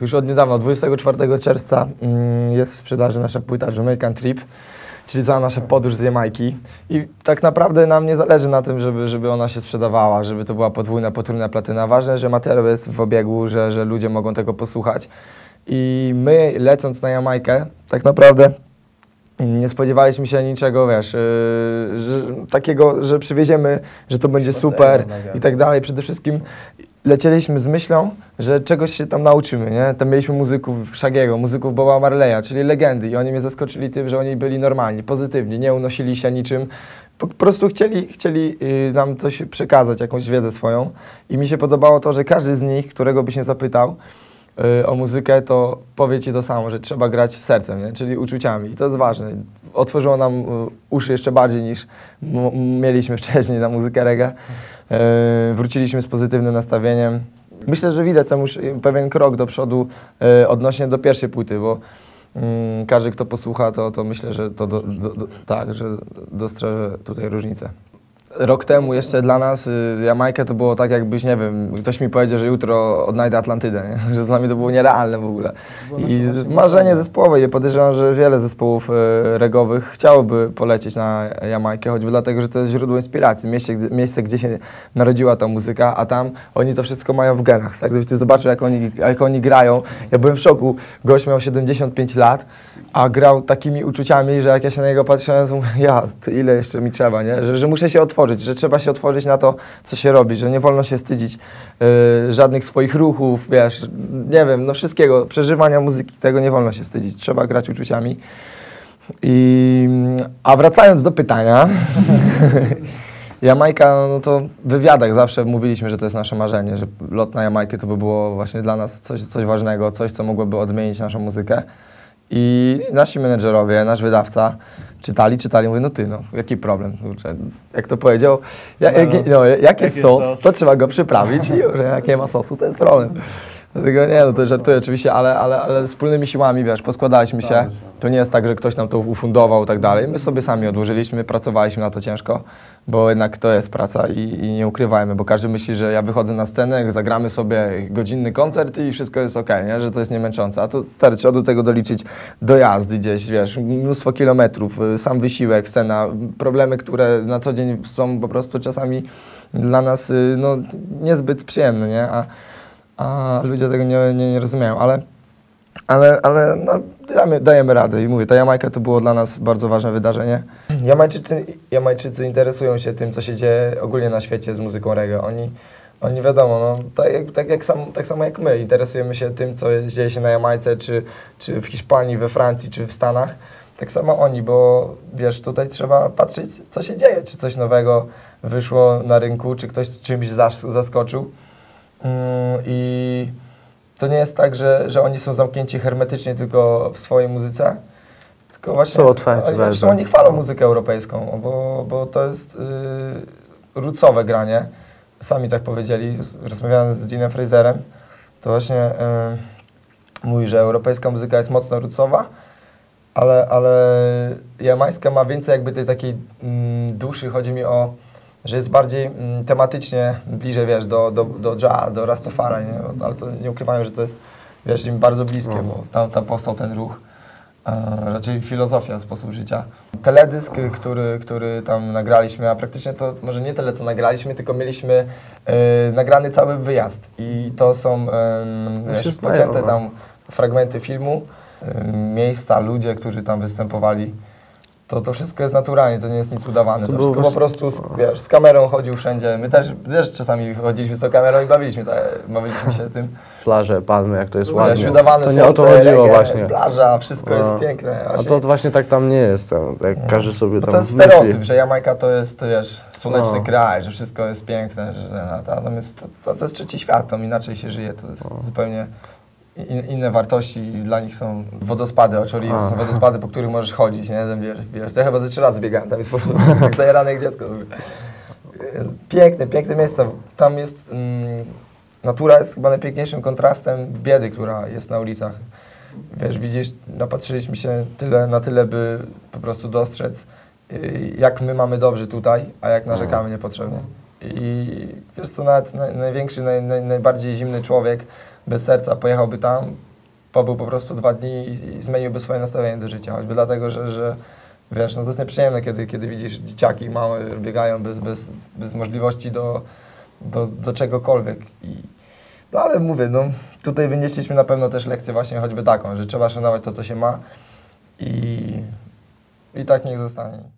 Już od niedawna, 24 czerwca mm, jest w sprzedaży nasza płyta Jamaican Trip, czyli cała nasza podróż z Jamajki. I tak naprawdę nam nie zależy na tym, żeby, żeby ona się sprzedawała, żeby to była podwójna, potrójna platyna. Ważne, że materiał jest w obiegu, że, że ludzie mogą tego posłuchać. I my lecąc na Jamajkę, tak naprawdę nie spodziewaliśmy się niczego, wiesz, yy, że, takiego, że przywieziemy, że to będzie super i tak dalej. Przede wszystkim lecieliśmy z myślą, że czegoś się tam nauczymy, nie? Tam mieliśmy muzyków Szagiego, muzyków Boba Marleya, czyli legendy i oni mnie zaskoczyli tym, że oni byli normalni, pozytywni, nie unosili się niczym. Po prostu chcieli, chcieli yy, nam coś przekazać, jakąś wiedzę swoją i mi się podobało to, że każdy z nich, którego byś nie zapytał, y, o muzykę, to powie Ci to samo, że trzeba grać sercem, nie? czyli uczuciami. I to jest ważne. Otworzyło nam y, uszy jeszcze bardziej niż mieliśmy wcześniej na muzykę reggae. Y, wróciliśmy z pozytywnym nastawieniem. Myślę, że widać tam już pewien krok do przodu y, odnośnie do pierwszej płyty, bo mm, każdy, kto posłucha, to, to myślę, że to do, do, do, tak, że dostrzeże tutaj różnicę. Rok temu jeszcze dla nas y, Jamajka to było tak jakbyś, nie wiem, ktoś mi powiedział, że jutro odnajdę Atlantydę, nie? że dla mnie to było nierealne w ogóle. I marzenie zespołowe i podejrzewam, że wiele zespołów y, regowych chciałoby polecieć na Jamajkę, choćby dlatego, że to jest źródło inspiracji, miejsce, gdzie- miejsce gdzie się narodziła ta muzyka, a tam oni to wszystko mają w genach. Tak? Gdybyś ty zobaczył, jak oni, jak oni grają, ja byłem w szoku, gość miał 75 lat, a grał takimi uczuciami, że jak ja się na niego patrzyłem, to mówię, ja, ile jeszcze mi trzeba, nie? Że, że muszę się otworzyć, że trzeba się otworzyć na to, co się robi, że nie wolno się wstydzić y, żadnych swoich ruchów, wiesz, nie wiem, no wszystkiego, przeżywania muzyki, tego nie wolno się wstydzić, trzeba grać uczuciami. I, a wracając do pytania, Jamajka, no to w wywiadach zawsze mówiliśmy, że to jest nasze marzenie, że lot na Jamajkę to by było właśnie dla nas coś, coś ważnego, coś, co mogłoby odmienić naszą muzykę. I nasi menedżerowie, nasz wydawca czytali, czytali, mówię, no ty, no, jaki problem, kurczę, jak to powiedział, ja, No, jak, no. no, jak Jak jest jest sos, sos? to trzeba go przyprawić i już, jak nie ma sosu, to jest problem. Dlatego nie, no to żartuję oczywiście, ale, ale, ale wspólnymi siłami, wiesz, poskładaliśmy się. Tak. To nie jest tak, że ktoś nam to ufundował i tak dalej. My sobie sami odłożyliśmy, pracowaliśmy na to ciężko, bo jednak to jest praca i, i nie ukrywajmy, bo każdy myśli, że ja wychodzę na scenę, zagramy sobie godzinny koncert i wszystko jest okej, nie? że to jest niemęczące. A to stary, trzeba do tego doliczyć dojazdy gdzieś, wiesz, mnóstwo kilometrów, y, sam wysiłek, scena, problemy, które na co dzień są po prostu czasami dla nas y, no, niezbyt przyjemne, nie? A, a ludzie tego nie, nie, nie rozumieją, ale, ale, ale no, dajemy, dajemy radę i mówię, ta Jamajka to było dla nas bardzo ważne wydarzenie. Jamajczycy, Jamajczycy interesują się tym, co się dzieje ogólnie na świecie z muzyką reggae. Oni, oni wiadomo, no, tak, tak, jak sam, tak samo jak my, interesujemy się tym, co dzieje się na Jamajce, czy, czy w Hiszpanii, we Francji, czy w Stanach. Tak samo oni, bo wiesz, tutaj trzeba patrzeć, co się dzieje, czy coś nowego wyszło na rynku, czy ktoś czymś zas- zaskoczył. Mm, I to nie jest tak, że, że oni są zamknięci hermetycznie tylko w swojej muzyce, tylko właśnie Są otwarci oni, zresztą oni chwalą muzykę europejską, bo, bo to jest yy, rucowe granie. Sami tak powiedzieli, rozmawiałem z Deanem Fraserem, to właśnie yy, mówi, że europejska muzyka jest mocno rucowa, ale, ale jamańska ma więcej jakby tej takiej mm, duszy, chodzi mi o, że jest bardziej mm, tematycznie bliżej, wiesz, do, do, do Dża, do Rastafara, nie? ale to nie ukrywają, że to jest, wiesz, im bardzo bliskie, No. bo tam, tam powstał ten ruch, e, raczej filozofia, sposób życia. Teledysk, który, który tam nagraliśmy, a praktycznie to może nie tyle, co nagraliśmy, tylko mieliśmy e, nagrany cały wyjazd i to są e, wiesz, pocięte no. tam fragmenty filmu, y, miejsca, ludzie, którzy tam występowali. To, to wszystko jest naturalnie, to nie jest nic udawane. To To, wszystko po właśnie- prostu, z, wiesz, z kamerą chodził wszędzie. My też, też czasami chodziliśmy z tą kamerą i bawiliśmy, tak, bawiliśmy się tym. Plaże, palmy, jak to jest Wiesz, ładnie. udawane To nie o to chodziło reggae, właśnie. Plaża, wszystko No. jest piękne. A Właśnie, to właśnie tak tam nie jest. Tam, jak każdy sobie bo tam to jest myśli. stereotyp, że Jamajka to jest, to wiesz, słoneczny No. kraj, że wszystko jest piękne, że a natomiast to, to, to jest trzeci świat, tam inaczej się żyje, to jest No. zupełnie in, inne wartości i dla nich są wodospady, oczori, A. są wodospady, po których możesz chodzić, nie? Tam, wiesz, wiesz, ja chyba ze trzy razy biegałem, tam jest po prostu jak zajarane jak dziecko. Piękne, piękne miejsce, tam jest, mm, natura jest chyba najpiękniejszym kontrastem biedy, która jest na ulicach. Wiesz, widzisz, napatrzyliśmy się tyle, na tyle, by po prostu dostrzec, y, jak my mamy dobrze tutaj, a jak narzekamy niepotrzebnie. I wiesz co, nawet naj, największy, naj, naj, najbardziej zimny człowiek bez serca pojechałby tam, pobył po prostu dwa dni i, zmieniłby swoje nastawienie do życia. Choćby dlatego, że, że wiesz, no to jest nieprzyjemne, kiedy, kiedy widzisz dzieciaki małe biegają bez, bez, bez możliwości do, do, do czegokolwiek. I, no ale mówię, no tutaj wynieśliśmy na pewno też lekcję właśnie choćby taką, że trzeba szanować to, co się ma i, i tak niech zostanie.